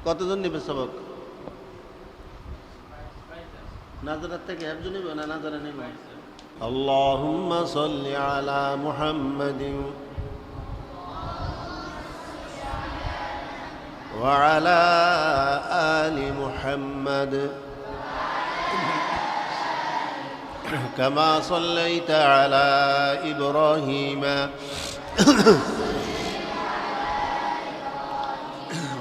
কতজন নেবে সবক নাজারার থেকে একজন নেবে না নাজারা নেবে اللهم صل على محمد وعلى آل محمد كما صليت على إبراهيم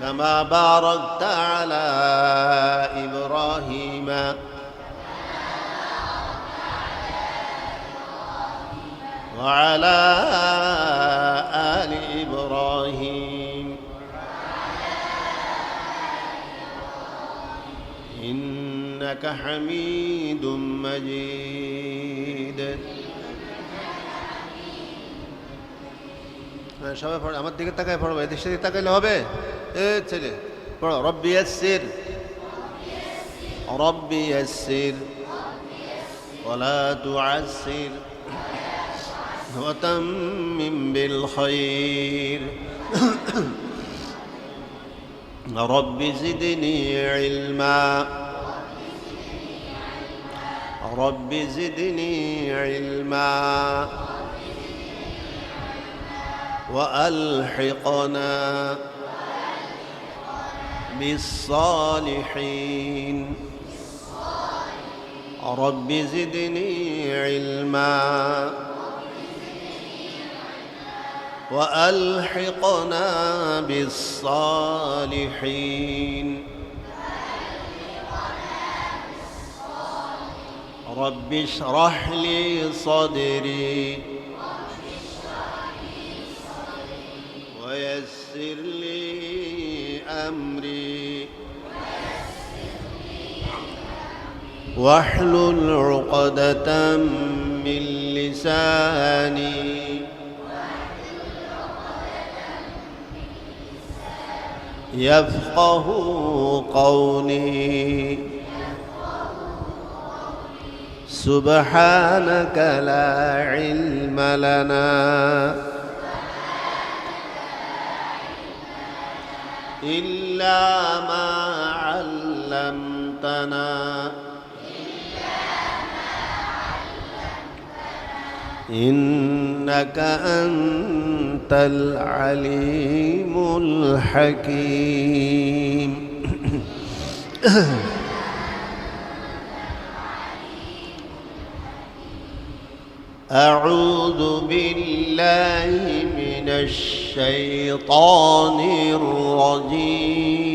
كما باركت على إبراهيم وعلى آل إبراهيم إنك حميد مجيد হ্যাঁ, সবাই পড়ো আমার দিকে তাকায় পড়ো এদের সাথে তাকাইলে হবে إيه، اقتله ربي يسر. ربي يسر. ولا تعسر. وتمم بالخير. رب زدني علما. رب زدني علما. وألحقنا. بالصالحين رب زدني علما. وألحقنا بالصالحين. رب اشرح لي صدري. ويسر لي واحلل عقدة من لساني. يفقه قولي. سبحانك لا علم لنا. إلا ما علمتنا. إنك أنت العليم الحكيم. أعوذ بالله من الشيطان الرجيم.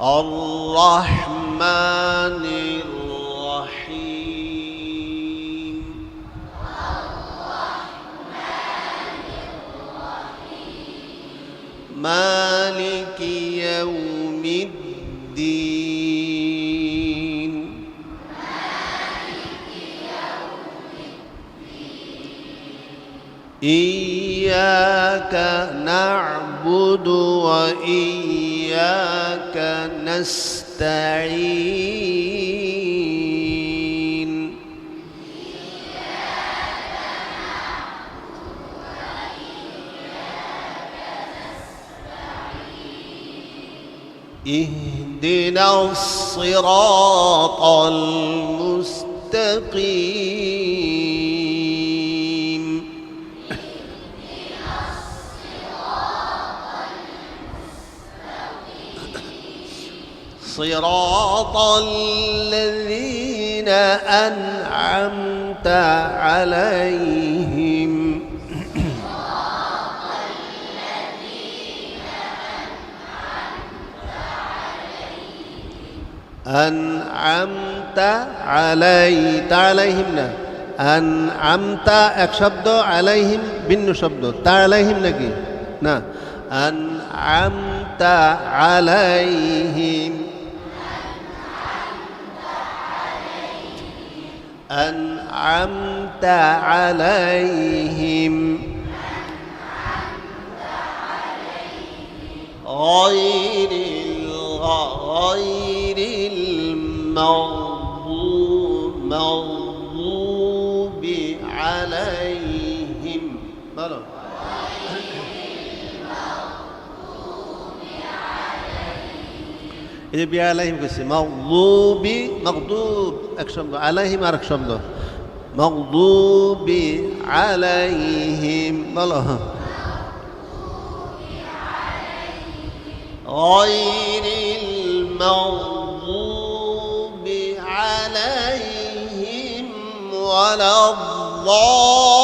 الرحمن الرحيم. مالك يوم الدين. إياك نعبد وإياك نستعين. اهدنا الصراط المستقيم. صراط الذين أنعمت عليهم أنعمت عليت عليهم না أنعمت এক শব্দ عليهم ভিন্ন শব্দ তা عليهم নাকি না أنعمت عليهم أنعمت عليهم غير غير المغضوب مغضوب عليهم. بلو এই যে বিয়া আলাইহিম কইছে মগদুবি মগদুব এক শব্দ আলাইহিম আর এক শব্দ মগদুবি আলাইহিম বলো غير المغضوب عليهم ولا الضالين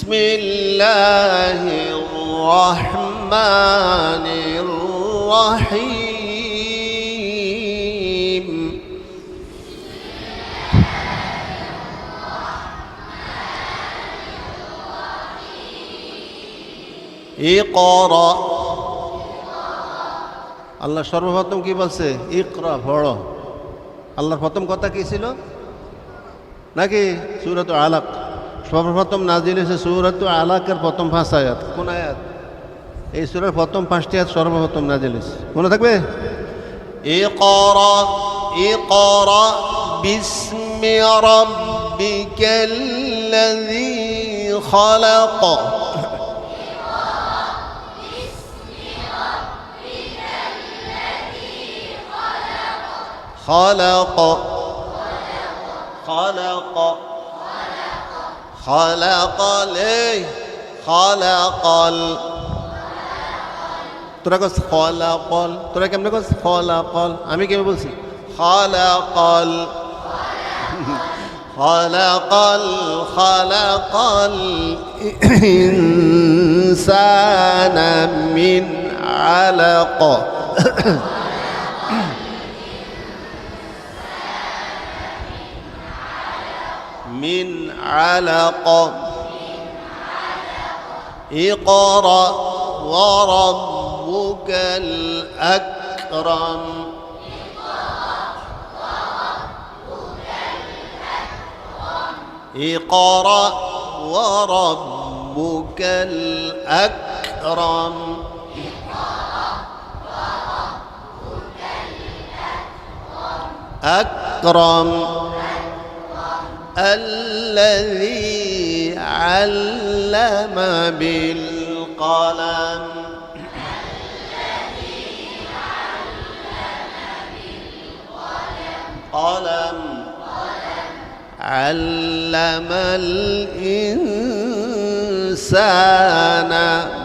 بسم الله الرحمن الرحيم اقرأ আল্লাহ সর্বপ্রথম কি বলছে ইকরা পড়ো আল্লাহর প্রথম কথা কি ছিল নাকি সুরত আলাক সর্বপ্রথম নাজিল হয়েছে সুরত আলাকের প্রথম পাঁচ আয়াত কোন আয়াত এই সুরের প্রথম পাঁচটি আয়াত সর্বপ্রথম নাজিল হয়েছে মনে থাকবে اقرأ اقرأ باسم ربك الذي خلق خلق خلق خلق খলাকল এই খলাকল। তোরা কস খলাকল, তোরা কেমনে কস খলাকল? আমি কেমন বলছি? খলাকল। খলাকল খলাকল। ইনসানা মিন আলাক। من علق. اقرأ وربك الأكرم. اقرأ وربك الأكرم. أكرم. الذي علم بالقلم. قلم. علم الإنسان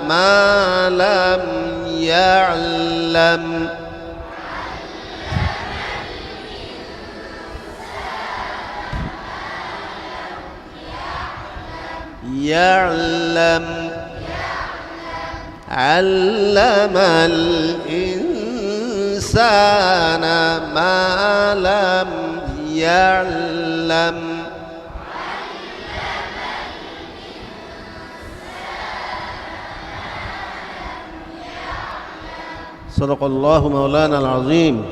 ما لم يعلم. يعلم علم الإنسان ما لم يعلم صدق الله مولانا العظيم.